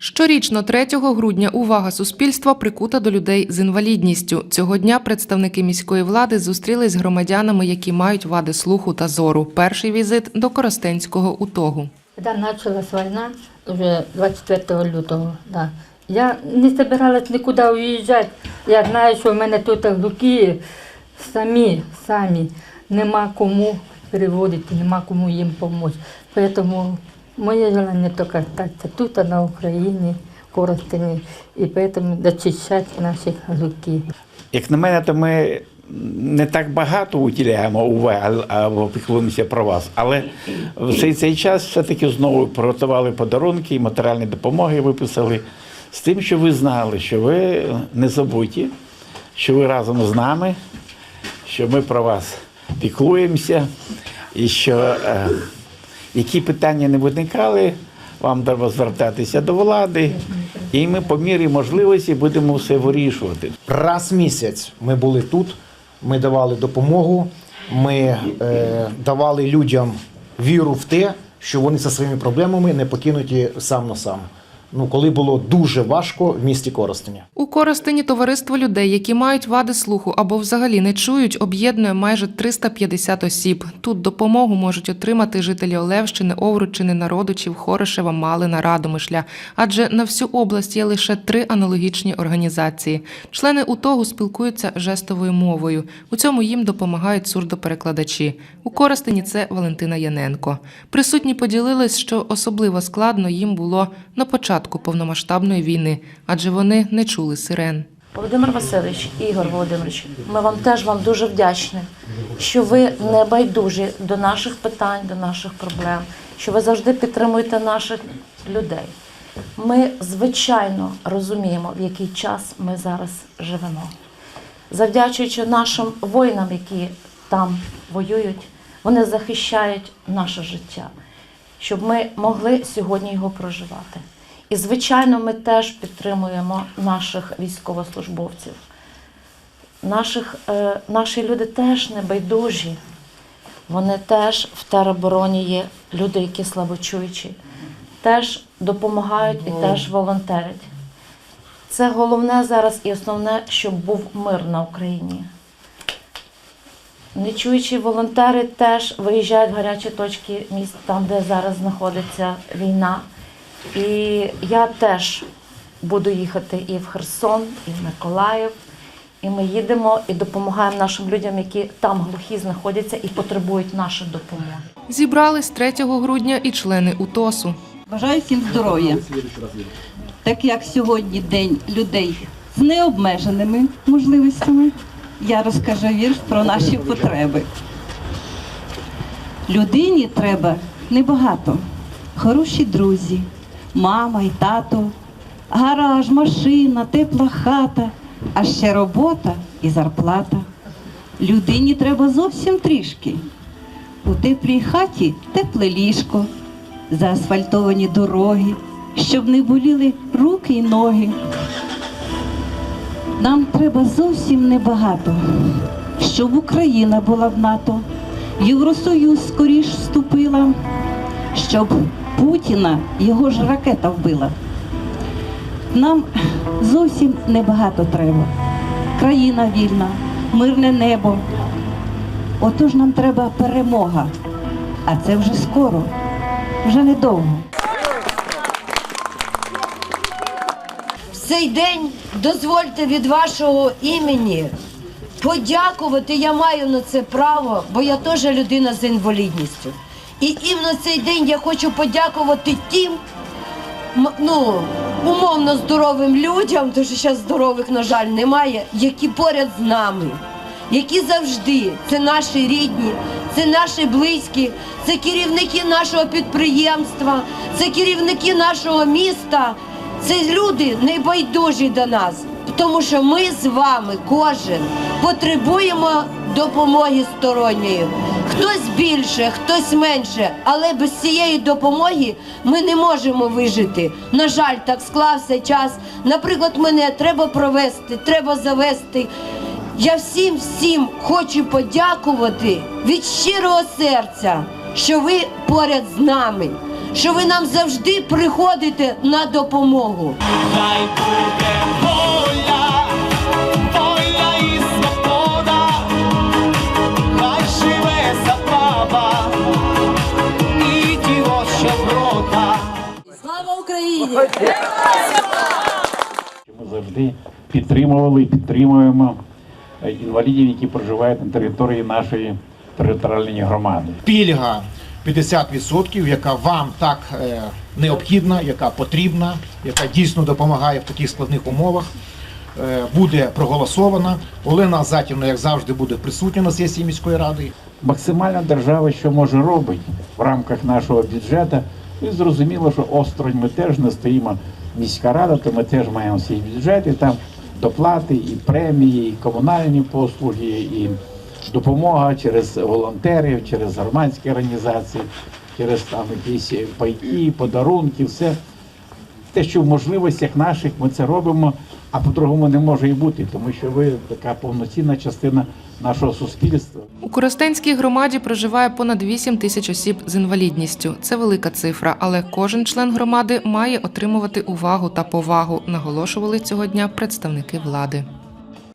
Щорічно 3 грудня увага суспільства прикута до людей з інвалідністю. Цього дня представники міської влади зустрілись з громадянами, які мають вади слуху та зору. Перший візит до Коростенського утогу. Когда началась война, уже 24 лютого, да, я не собиралась никуда уїжджати. Я знаю, що в мене тут глухі самі, самі. Нема кому переводити, нема кому їм допомогти. Тому моє желання тільки остатися тут, на Україні, в Коростені, і тому дочищати наших глухих. Як на мене, то ми не так багато уділяємо уваги або піклуємося про вас. Але в цей, цей час все-таки знову приготували подарунки і матеріальні допомоги виписали з тим, що ви знали, що ви не забуті, що ви разом з нами, що ми про вас піклуємося і що е, які питання не виникали, вам треба звертатися до влади, і ми по мірі можливості будемо все вирішувати. Раз місяць ми були тут, ми давали допомогу, ми е, давали людям віру в те, що вони зі своїми проблемами не покинуті сам на сам. Ну, коли було дуже важко в місті Коростеня. У Коростені товариство людей, які мають вади слуху або взагалі не чують, об'єднує майже 350 осіб. Тут допомогу можуть отримати жителі Олевщини, Овручини, Народичів, Хорошева, Малина, Радомишля. Адже на всю область є лише три аналогічні організації. Члени УТОГу спілкуються жестовою мовою. У цьому їм допомагають сурдоперекладачі. У Коростені це Валентина Яненко. Присутні поділились, що особливо складно їм було на початку повномасштабної війни, адже вони не чули сирен. Володимир Васильович, Ігор Володимирович, ми вам теж вам дуже вдячні, що ви не байдужі до наших питань, до наших проблем, що ви завжди підтримуєте наших людей. Ми, звичайно, розуміємо, в який час ми зараз живемо. Завдячуючи нашим воїнам, які там воюють, вони захищають наше життя, щоб ми могли сьогодні його проживати. І, звичайно, ми теж підтримуємо наших військовослужбовців. Наших, е, наші люди теж не байдужі. Вони теж в теробороні є люди, які слабочуючі, теж допомагають і теж волонтерять. Це головне зараз і основне, щоб був мир на Україні. Нечуючі волонтери теж виїжджають в гарячі точки міст, там, де зараз знаходиться війна. І я теж буду їхати і в Херсон, і в Миколаїв. І ми їдемо і допомагаємо нашим людям, які там глухі знаходяться і потребують нашої допомоги. Зібрались 3 грудня і члени УТОСу. Бажаю всім здоров'я. Так як сьогодні День людей з необмеженими можливостями, я розкажу вірш про наші потреби. Людині треба небагато. Хороші друзі, мама і тато, гараж, машина, тепла хата, а ще робота і зарплата. Людині треба зовсім трішки. У теплій хаті тепле ліжко, заасфальтовані дороги, щоб не боліли руки й ноги. Нам треба зовсім небагато, щоб Україна була в НАТО, Євросоюз скоріш вступила, щоб Путіна його ж ракета вбила. Нам зовсім небагато треба. Країна вільна, мирне небо. Отож нам треба перемога. А це вже скоро, вже недовго. В цей день дозвольте від вашого імені подякувати. Я маю на це право, бо я теж людина з інвалідністю. І іменно цей день я хочу подякувати тим, ну, умовно здоровим людям, тому що зараз здорових, на жаль, немає, які поряд з нами, які завжди це наші рідні, це наші близькі, це керівники нашого підприємства, це керівники нашого міста. Це люди небайдужі до нас, тому що ми з вами, кожен, потребуємо допомоги сторонньої. Хтось більше, хтось менше, але без цієї допомоги ми не можемо вижити. На жаль, так склався час. Наприклад, мене треба провести, треба завести. Я всім всім хочу подякувати від щирого серця, що ви поряд з нами, що ви нам завжди приходите на допомогу. Хай буде воля, воля і свобода, хай живе забава і дівоча врода. Слава Україні! Ми завжди підтримували і підтримуємо е, інвалідів, які проживають на території нашої територіальної громади. Пільга 50%, яка вам так е, необхідна, яка потрібна, яка дійсно допомагає в таких складних умовах. е, Буде проголосована. Олена Затівна, як завжди, буде присутня на сесії міської ради. Максимально держава, що може робити в рамках нашого бюджету. І зрозуміло, що осторонь ми теж не стоїмо міська рада, то ми теж маємо свій бюджет, і там доплати, і премії, і комунальні послуги, і допомога через волонтерів, через громадські організації, через там якісь пайки, подарунки, все. Те, що в можливостях наших ми це робимо, а по-другому не може і бути, тому що ви така повноцінна частина нашого суспільства. У Коростенській громаді проживає понад 8 тисяч осіб з інвалідністю. Це велика цифра, але кожен член громади має отримувати увагу та повагу, наголошували цього дня представники влади.